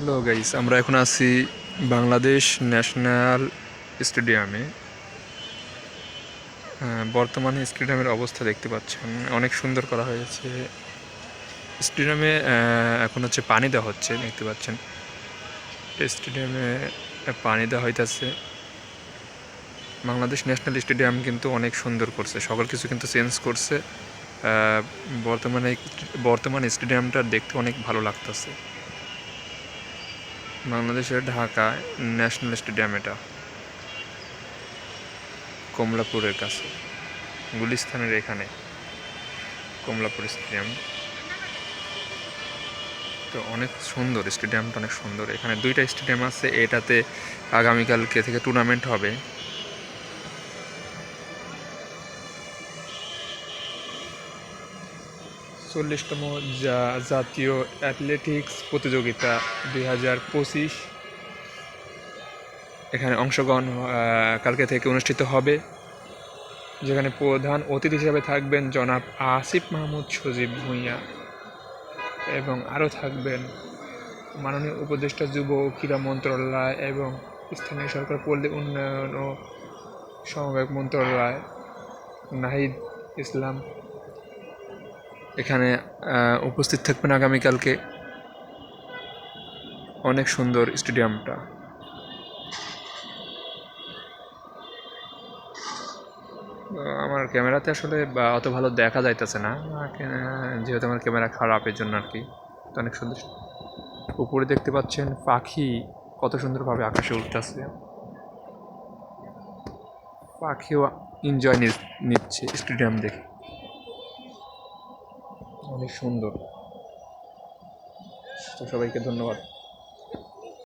Hello guys আমরা এখন আছি বাংলাদেশ ন্যাশনাল স্টেডিয়ামে। হ্যাঁ, বর্তমানে স্টেডিয়ামের অবস্থা দেখতে পাচ্ছেন। অনেক সুন্দর করা হয়েছে। স্টেডিয়ামে এখন হচ্ছে পানি দেওয়া হচ্ছে দেখতে পাচ্ছেন। স্টেডিয়ামে পানি দেওয়া হইতেছে। বাংলাদেশ ন্যাশনাল স্টেডিয়াম কিন্তু অনেক সুন্দর করছে। সকল কিছু কিন্তু চেঞ্জ করছে। বর্তমানে বর্তমান স্টেডিয়ামটা দেখতে অনেক ভালো লাগতেছে। বাংলাদেশের ঢাকা ন্যাশনাল স্টেডিয়াম এটা। কমলাপুরের কাছে। গুলিস্তানের এখানে। কমলাপুর স্টেডিয়াম। তো অনেক সুন্দর, স্টেডিয়ামটা অনেক সুন্দর। এখানে দুইটা স্টেডিয়াম আছে, এটাতে আগামীকালকে থেকে টুর্নামেন্ট হবে। চল্লিশতম জা- জাতীয় অ্যাথলেটিক্স প্রতিযোগিতা দুই হাজার পঁচিশ। এখানে অংশগ্রহণ কালকে থেকে অনুষ্ঠিত হবে। যেখানে প্রধান অতিথি হিসাবে থাকবেন জনাব আসিফ মাহমুদ, সজীব ভূঁইয়া এবং আরও থাকবেন মাননীয় উপদেষ্টা, যুব ও ক্রীড়া মন্ত্রণালয় এবং স্থানীয় সরকার পল্লী উন্নয়ন ও সমবায় মন্ত্রণালয় নাহিদ ইসলাম। এখানে উপস্থিত থাকবেন আগামীকালকে অনেক সুন্দর স্টেডিয়ামটা। আমার ক্যামেরাতে আসলে অত ভালো দেখা যাইতেছে না যেহেতু আমার ক্যামেরা খারাপ এর জন্য আর কি। অনেক সুন্দর, উপরে দেখতে পাচ্ছেন পাখি কত সুন্দরভাবে আকাশে উঠতেছে পাখিও এনজয় নিচ্ছে স্টেডিয়াম দেখে। অনেক সুন্দর। তো সবাইকে ধন্যবাদ।